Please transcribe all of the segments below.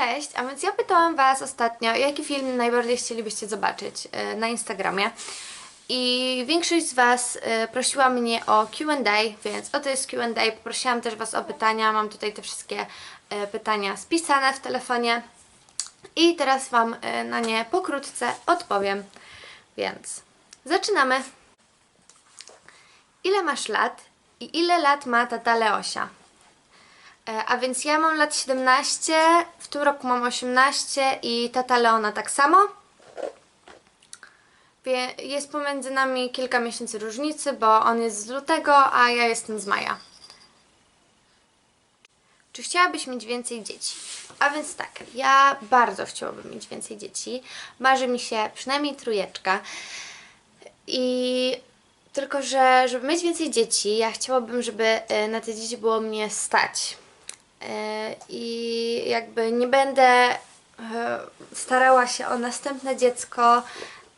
Cześć, a więc ja pytałam Was ostatnio, jaki film najbardziej chcielibyście zobaczyć e, na Instagramie. I większość z Was e, prosiła mnie o Q&A, więc oto jest Q&A. Poprosiłam też Was o pytania. Mam tutaj te wszystkie e, pytania spisane w telefonie. I teraz Wam na nie pokrótce odpowiem. Więc zaczynamy. Ile masz lat i ile lat ma tata Leosia? A więc ja mam lat 17, w tym roku mam 18 i tata Leona tak samo. Jest pomiędzy nami kilka miesięcy różnicy, bo on jest z lutego, a ja jestem z maja. Czy chciałabyś mieć więcej dzieci? A więc tak, ja bardzo chciałabym mieć więcej dzieci. Marzy mi się przynajmniej trójeczka. I tylko, że żeby mieć więcej dzieci, ja chciałabym, żeby e, na te dzieci było mnie stać. E, I jakby nie będę e, starała się o następne dziecko,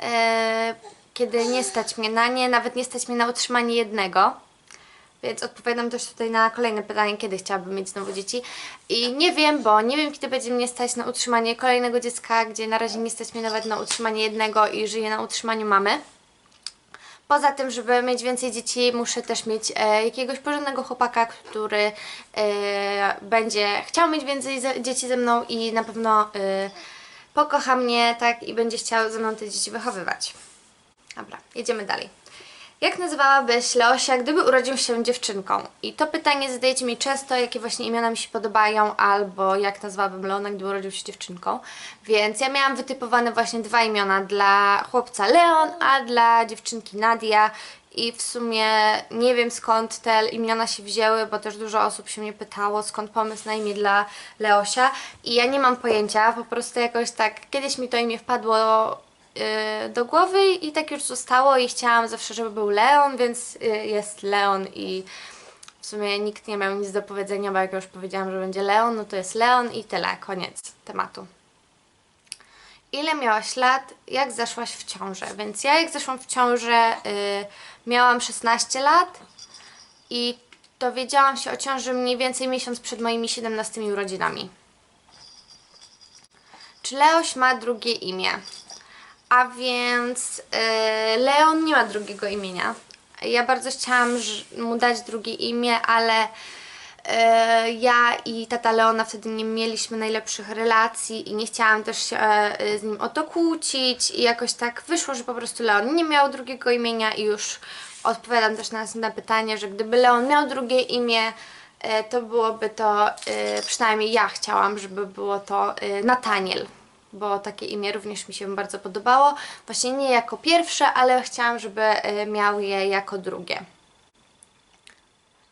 e, kiedy nie stać mnie na nie, nawet nie stać mnie na utrzymanie jednego. Więc odpowiadam też tutaj na kolejne pytanie, kiedy chciałabym mieć znowu dzieci. I nie wiem, bo nie wiem, kiedy będzie mnie stać na utrzymanie kolejnego dziecka, gdzie na razie nie stać mnie nawet na utrzymanie jednego i żyję na utrzymaniu mamy. Poza tym, żeby mieć więcej dzieci, muszę też mieć e, jakiegoś porządnego chłopaka, który e, będzie chciał mieć więcej ze, dzieci ze mną i na pewno e, pokocha mnie, tak, i będzie chciał ze mną te dzieci wychowywać. Dobra, jedziemy dalej. Jak nazywałabyś Leosia, gdyby urodził się dziewczynką? I to pytanie zadajecie mi często, jakie właśnie imiona mi się podobają, albo jak nazwałabym Leona, gdyby urodził się dziewczynką. Więc ja miałam wytypowane właśnie dwa imiona dla chłopca Leon, a dla dziewczynki Nadia. I w sumie nie wiem skąd te imiona się wzięły, bo też dużo osób się mnie pytało, skąd pomysł na imię dla Leosia. I ja nie mam pojęcia, po prostu jakoś tak, kiedyś mi to imię wpadło do głowy i tak już zostało i chciałam zawsze, żeby był Leon, więc y, jest Leon i w sumie nikt nie miał nic do powiedzenia, bo jak już powiedziałam, że będzie Leon, no to jest Leon i tyle, koniec tematu. Ile miałaś lat, jak zeszłaś w ciążę? Więc ja jak zeszłam w ciążę y, miałam 16 lat i dowiedziałam się o ciąży mniej więcej miesiąc przed moimi 17 urodzinami. Czy Leoś ma drugie imię? A więc y, Leon nie ma drugiego imienia. Ja bardzo chciałam mu dać drugie imię, ale y, ja i tata Leona wtedy nie mieliśmy najlepszych relacji i nie chciałam też się y, z nim o to kłócić i jakoś tak wyszło, że po prostu Leon nie miał drugiego imienia i już odpowiadam też na następne pytanie, że gdyby Leon miał drugie imię, to byłoby to, przynajmniej ja chciałam, żeby było to Nataniel bo takie imię również mi się bardzo podobało. Właśnie nie jako pierwsze, ale chciałam, żeby y, miał je jako drugie.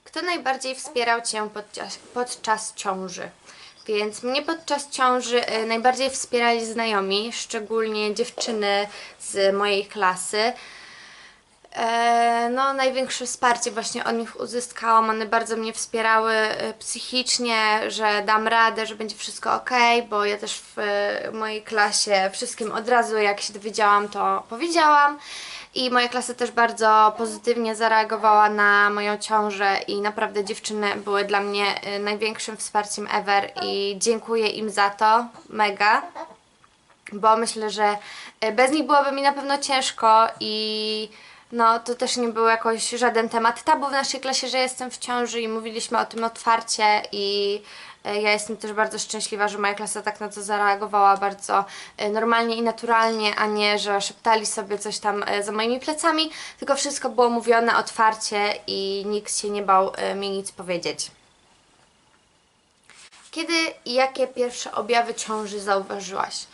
Kto najbardziej wspierał Cię podczas, podczas ciąży? Więc mnie podczas ciąży y, najbardziej wspierali znajomi, szczególnie dziewczyny z mojej klasy. E, no, największe wsparcie właśnie od nich uzyskałam. One bardzo mnie wspierały e, psychicznie, że dam radę, że będzie wszystko ok, bo ja też w mojej klasie wszystkim od razu, jak się dowiedziałam, to powiedziałam. I moja klasa też bardzo pozytywnie zareagowała na moją ciążę i naprawdę dziewczyny były dla mnie e, największym wsparciem ever i dziękuję im za to, mega bo myślę, że bez nich byłoby mi na pewno ciężko i no to też nie był jakoś żaden temat tabu w naszej klasie, że jestem w ciąży i mówiliśmy o tym otwarcie i e, ja jestem też bardzo szczęśliwa, że moja klasa tak na to zareagowała bardzo e, normalnie i naturalnie, a nie, że szeptali sobie coś tam e, za moimi plecami, tylko wszystko było mówione otwarcie i nikt się nie bał mi nic powiedzieć. Kiedy i jakie pierwsze objawy ciąży zauważyłaś?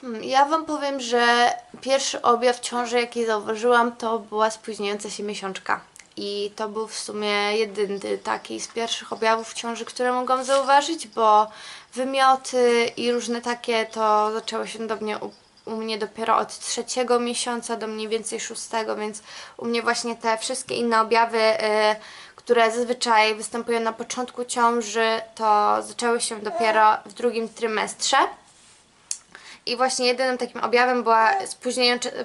Hmm, Ja Wam powiem, że pierwszy objaw ciąży, jaki zauważyłam, to była spóźniająca się miesiączka. I to był w sumie jedyny taki z pierwszych objawów ciąży, które mogłam zauważyć, bo wymioty i różne takie to zaczęły się do mnie u, u mnie dopiero od trzeciego miesiąca do mniej więcej szóstego, więc u mnie właśnie te wszystkie inne objawy, y, które zazwyczaj występują na początku ciąży, to zaczęły się dopiero w drugim trymestrze. I właśnie jedynym takim objawem była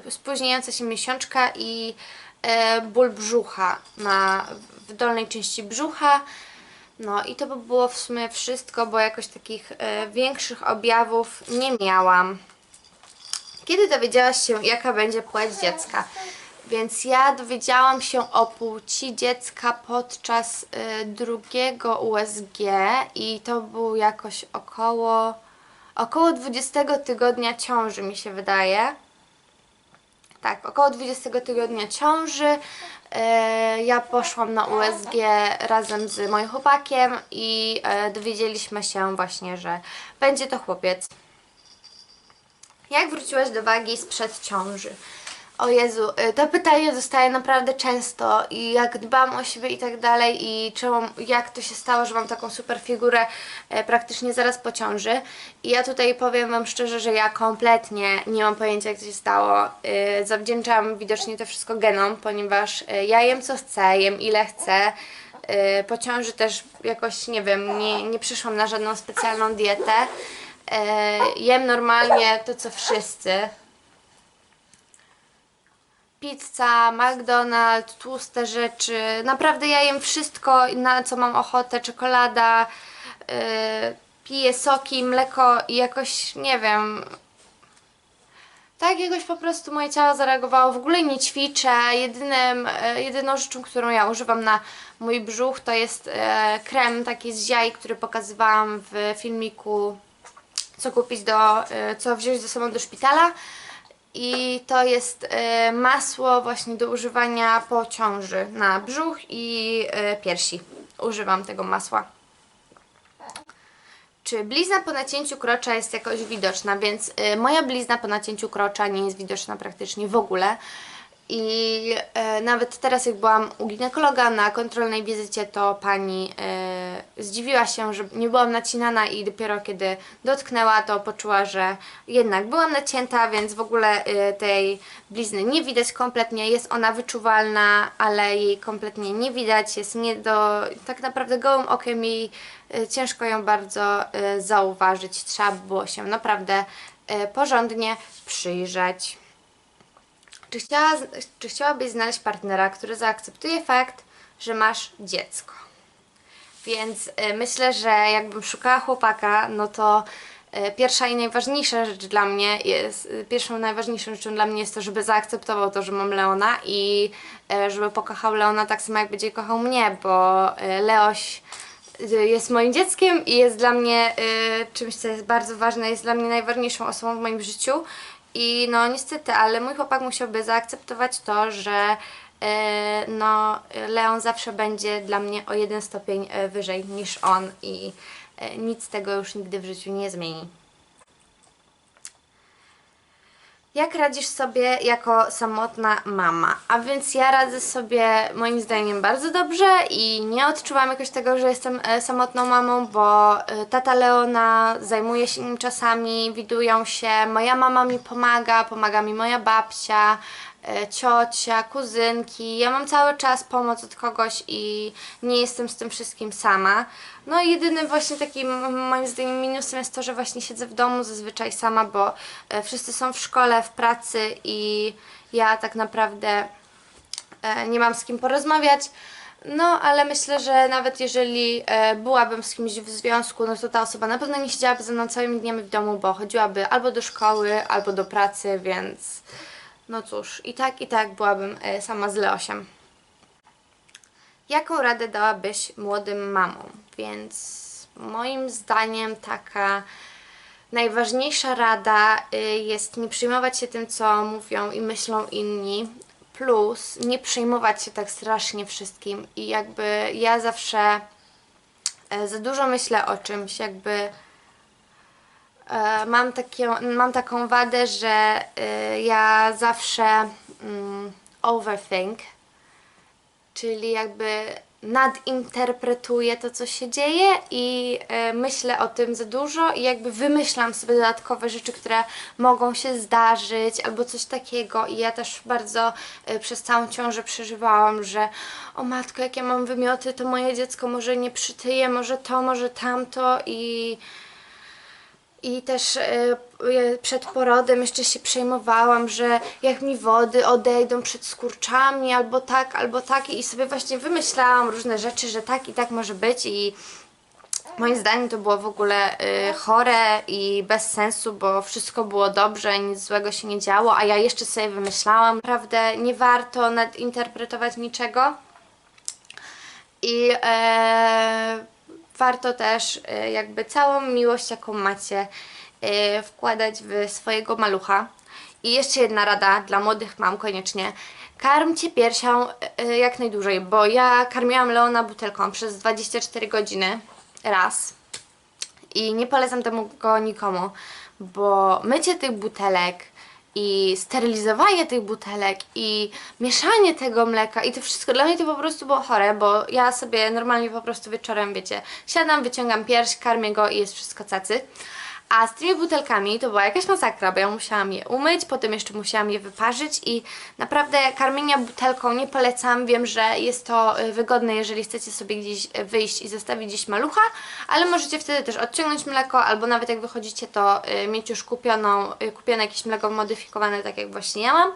spóźniająca, się miesiączka i e, ból brzucha na, w dolnej części brzucha. No i to by było w sumie wszystko, bo jakoś takich e, większych objawów nie miałam. Kiedy dowiedziałaś się, jaka będzie płeć dziecka? Więc ja dowiedziałam się o płci dziecka podczas y, drugiego USG i to był jakoś około około 20 tygodnia ciąży mi się wydaje. Tak, około 20 tygodnia ciąży e, ja poszłam na USG razem z moim chłopakiem i e, dowiedzieliśmy się właśnie, że będzie to chłopiec. Jak wróciłaś do wagi sprzed ciąży? O Jezu, y, to pytanie dostaję naprawdę często i jak dbam o siebie i tak dalej i czemu, jak to się stało, że mam taką super figurę e, praktycznie zaraz po ciąży. I ja tutaj powiem Wam szczerze, że ja kompletnie nie mam pojęcia jak to się stało. Y, Zawdzięczam widocznie to wszystko genom, ponieważ y, ja jem co chcę, jem ile chcę. Y, Po ciąży też jakoś, nie wiem, nie, nie przyszłam na żadną specjalną dietę. E, Jem normalnie to co wszyscy, pizza, McDonald's, tłuste rzeczy. Naprawdę ja jem wszystko, na co mam ochotę, czekolada, yy, piję soki, mleko i jakoś, nie wiem, tak jakoś po prostu moje ciało zareagowało. W ogóle nie ćwiczę. Jedynym, e, jedyną rzeczą, którą ja używam na mój brzuch to jest e, krem taki z jaj, który pokazywałam w filmiku co kupić do, e, co wziąć ze sobą do szpitala i to jest e, masło właśnie do używania po ciąży na brzuch i e, piersi. Używam tego masła. Czy blizna po nacięciu krocza jest jakoś widoczna? Więc y, moja blizna po nacięciu krocza nie jest widoczna praktycznie w ogóle. I e, nawet teraz jak byłam u ginekologa na kontrolnej wizycie, to pani e, zdziwiła się, że nie byłam nacinana i dopiero kiedy dotknęła, to poczuła, że jednak byłam nacięta, więc w ogóle e, tej blizny nie widać kompletnie. Jest ona wyczuwalna, ale jej kompletnie nie widać. Jest nie do... tak naprawdę gołym okiem jej e, ciężko ją bardzo e, zauważyć. Trzeba było się naprawdę e, porządnie przyjrzeć. Czy, chciała, czy chciałabyś znaleźć partnera, który zaakceptuje fakt, że masz dziecko? Więc y, myślę, że jakbym szukała chłopaka, no to y, pierwsza i najważniejsza rzecz dla mnie jest, y, pierwszą najważniejszą rzeczą dla mnie jest to, żeby zaakceptował to, że mam Leona i żeby pokochał Leona tak samo jak będzie kochał mnie, bo Leoś jest moim dzieckiem i jest dla mnie czymś, co jest bardzo ważne, jest dla mnie najważniejszą osobą w moim życiu i no niestety, ale mój chłopak musiałby zaakceptować to, że e, no Leon zawsze będzie dla mnie o jeden stopień e, wyżej niż on i e, nic tego już nigdy w życiu nie zmieni. Jak radzisz sobie jako samotna mama? A więc ja radzę sobie moim zdaniem bardzo dobrze i nie odczuwam jakoś tego, że jestem e, samotną mamą, bo e, tata Leona zajmuje się nim czasami, widują się, moja mama mi pomaga, pomaga mi moja babcia, ciocia, kuzynki. Ja mam cały czas pomoc od kogoś i nie jestem z tym wszystkim sama. No i jedynym właśnie takim moim zdaniem minusem jest to, że właśnie siedzę w domu zazwyczaj sama, bo e, wszyscy są w szkole, w pracy i ja tak naprawdę e, nie mam z kim porozmawiać. No, ale myślę, że nawet jeżeli e, byłabym z kimś w związku, no to ta osoba na pewno nie siedziałaby ze mną całymi dniami w domu, bo chodziłaby albo do szkoły, albo do pracy, więc no cóż, i tak, i tak byłabym e, sama z Leosiem. Jaką radę dałabyś młodym mamom? Więc moim zdaniem taka najważniejsza rada y, jest nie przejmować się tym, co mówią i myślą inni, plus nie przejmować się tak strasznie wszystkim i jakby ja zawsze e, za dużo myślę o czymś, jakby e, mam, takie, mam taką wadę, że e, ja zawsze mm, overthink, czyli jakby nadinterpretuję to, co się dzieje i e, myślę o tym za dużo i jakby wymyślam sobie dodatkowe rzeczy, które mogą się zdarzyć albo coś takiego. I ja też bardzo e, przez całą ciążę przeżywałam, że o matko, jak ja mam wymioty, to moje dziecko może nie przytyje, może to, może tamto i I też e, przed porodem jeszcze się przejmowałam, że jak mi wody odejdą przed skurczami, albo tak, albo tak. I sobie właśnie wymyślałam różne rzeczy, że tak i tak może być. I moim zdaniem to było w ogóle y, chore i bez sensu, bo wszystko było dobrze, nic złego się nie działo, a ja jeszcze sobie wymyślałam. Naprawdę nie warto nadinterpretować niczego. I e, warto też e, jakby całą miłość, jaką macie, e, wkładać w swojego malucha. I jeszcze jedna rada dla młodych mam koniecznie. Karmcie piersią e, jak najdłużej, bo ja karmiłam Leona butelką przez 24 godziny raz i nie polecam temu go nikomu, bo mycie tych butelek i sterylizowanie tych butelek i mieszanie tego mleka i to wszystko, dla mnie to po prostu było chore, bo ja sobie normalnie po prostu wieczorem, wiecie, siadam, wyciągam pierś, karmię go i jest wszystko cacy. A z tymi butelkami to była jakaś masakra, bo ja musiałam je umyć, potem jeszcze musiałam je wyparzyć i naprawdę karmienia butelką nie polecam. Wiem, że jest to y, wygodne, jeżeli chcecie sobie gdzieś y, wyjść i zostawić gdzieś malucha, ale możecie wtedy też odciągnąć mleko, albo nawet jak wychodzicie, to y, mieć już kupioną, kupione jakieś mleko modyfikowane, tak jak właśnie ja mam.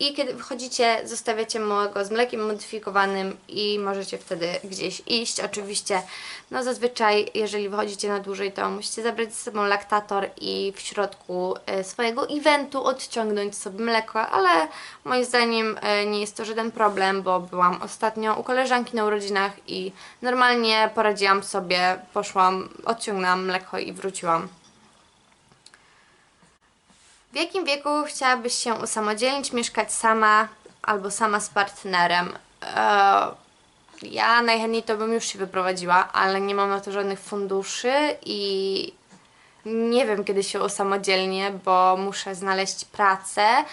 I kiedy wychodzicie, zostawiacie małego z mlekiem modyfikowanym i możecie wtedy gdzieś iść. Oczywiście, no zazwyczaj, jeżeli wychodzicie na dłużej, to musicie zabrać ze sobą laktator i w środku e, swojego eventu odciągnąć sobie mleko, ale moim zdaniem e, nie jest to żaden problem, bo byłam ostatnio u koleżanki na urodzinach i normalnie poradziłam sobie, poszłam, odciągnęłam mleko i wróciłam. W jakim wieku chciałabyś się usamodzielnić, mieszkać sama albo sama z partnerem? Eee, ja najchętniej to bym już się wyprowadziła, ale nie mam na to żadnych funduszy i nie wiem kiedy się usamodzielnię, bo muszę znaleźć pracę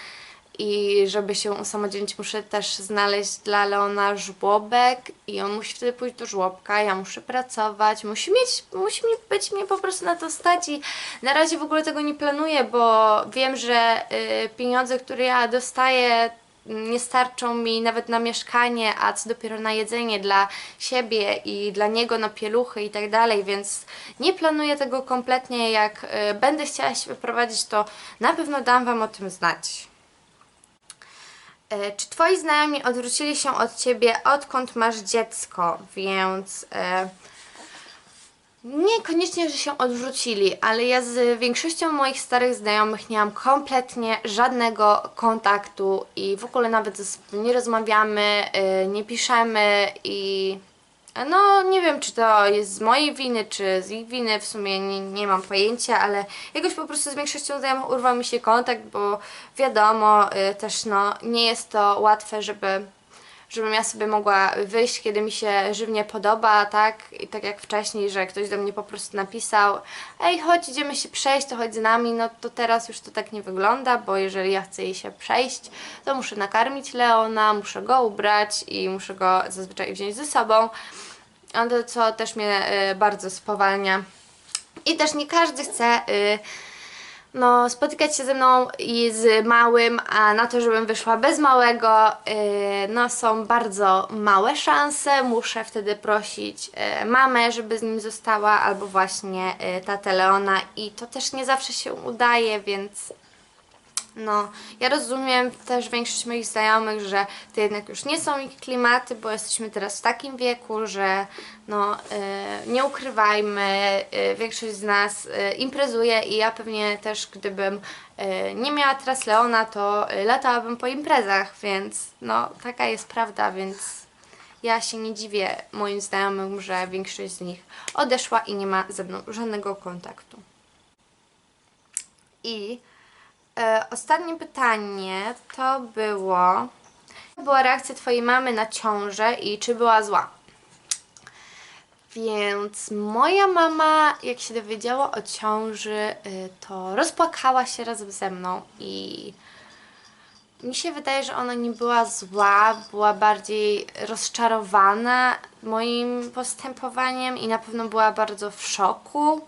i żeby się usamodzielnić muszę też znaleźć dla Leona żłobek i on musi wtedy pójść do żłobka, ja muszę pracować, musi mieć, musi być mnie po prostu na to stać i na razie w ogóle tego nie planuję, bo wiem, że y, pieniądze, które ja dostaję nie starczą mi nawet na mieszkanie, a co dopiero na jedzenie dla siebie i dla niego na pieluchy i tak dalej, więc nie planuję tego kompletnie. Jak y, będę chciała się wyprowadzić, to na pewno dam Wam o tym znać. E, Czy twoi znajomi odwrócili się od ciebie odkąd masz dziecko? Więc e, niekoniecznie, że się odwrócili, ale ja z większością moich starych znajomych nie mam kompletnie żadnego kontaktu i w ogóle nawet ze sobą nie rozmawiamy, e, nie piszemy i no, nie wiem, czy to jest z mojej winy, czy z ich winy, w sumie nie, nie mam pojęcia, ale jakoś po prostu z większością znajomych urwał mi się kontakt, bo wiadomo, y, też no, nie jest to łatwe, żeby żebym ja sobie mogła wyjść, kiedy mi się żywnie podoba, tak? I tak jak wcześniej, że ktoś do mnie po prostu napisał ej, chodź, idziemy się przejść, to chodź z nami, no to teraz już to tak nie wygląda, bo jeżeli ja chcę jej się przejść, to muszę nakarmić Leona, muszę go ubrać i muszę go zazwyczaj wziąć ze sobą, a to co też mnie y, bardzo spowalnia. I też nie każdy chce... Y, no, spotykać się ze mną i z małym, a na to, żebym wyszła bez małego, yy, no są bardzo małe szanse. Muszę wtedy prosić yy, mamę, żeby z nim została, albo właśnie yy, tatę Leona i to też nie zawsze się udaje, więc no, ja rozumiem też większość moich znajomych, że to jednak już nie są ich klimaty, bo jesteśmy teraz w takim wieku, że no, y, nie ukrywajmy, y, większość z nas y, imprezuje i ja pewnie też, gdybym nie miała teraz Leona, to latałabym po imprezach, więc no, taka jest prawda, więc ja się nie dziwię moim znajomym, że większość z nich odeszła i nie ma ze mną żadnego kontaktu. I E, ostatnie pytanie to było. Była reakcja Twojej mamy na ciążę i czy była zła? Więc moja mama, jak się dowiedziała o ciąży, y, to rozpłakała się razem ze mną i mi się wydaje, że ona nie była zła, była bardziej rozczarowana moim postępowaniem i na pewno była bardzo w szoku.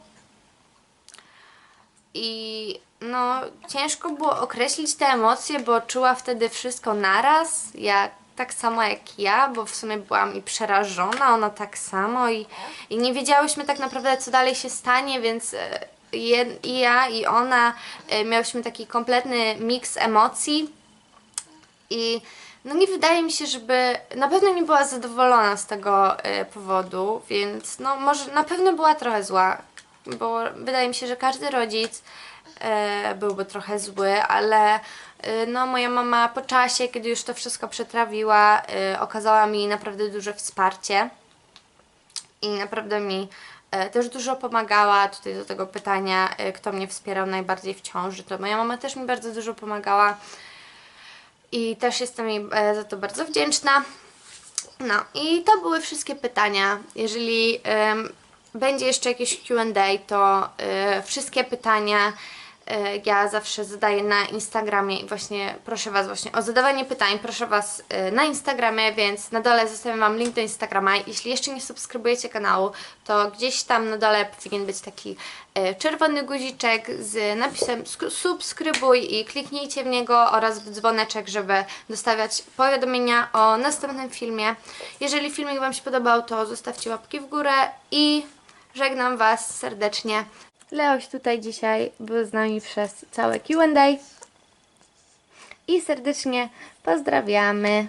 I no, ciężko było określić te emocje, bo czuła wtedy wszystko naraz, jak, tak samo jak ja, bo w sumie byłam i przerażona, ona tak samo i, i nie wiedziałyśmy tak naprawdę, co dalej się stanie, więc e, je- i ja i ona e, miałyśmy taki kompletny miks emocji. I no nie wydaje mi się, żeby na pewno nie była zadowolona z tego e, powodu, więc no może na pewno była trochę zła, bo wydaje mi się, że każdy rodzic e, byłby trochę zły, ale e, no moja mama po czasie, kiedy już to wszystko przetrawiła, e, okazała mi naprawdę duże wsparcie i naprawdę mi też dużo pomagała. Tutaj do tego pytania, kto mnie wspierał najbardziej w ciąży, to moja mama też mi bardzo dużo pomagała i też jestem jej za to bardzo wdzięczna. No i to były wszystkie pytania. Jeżeli będzie jeszcze jakieś Q&A, to e, wszystkie pytania e, ja zawsze zadaję na Instagramie i właśnie proszę Was właśnie o zadawanie pytań, proszę Was e, na Instagramie, więc na dole zostawiam Wam link do Instagrama. Jeśli jeszcze nie subskrybujecie kanału, to gdzieś tam na dole powinien być taki czerwony guziczek z napisem sk- subskrybuj i kliknijcie w niego oraz w dzwoneczek, żeby dostawiać powiadomienia o następnym filmie. Jeżeli filmik Wam się podobał, to zostawcie łapki w górę i żegnam Was serdecznie. Leoś tutaj dzisiaj był z nami przez całe Q&A i serdecznie pozdrawiamy.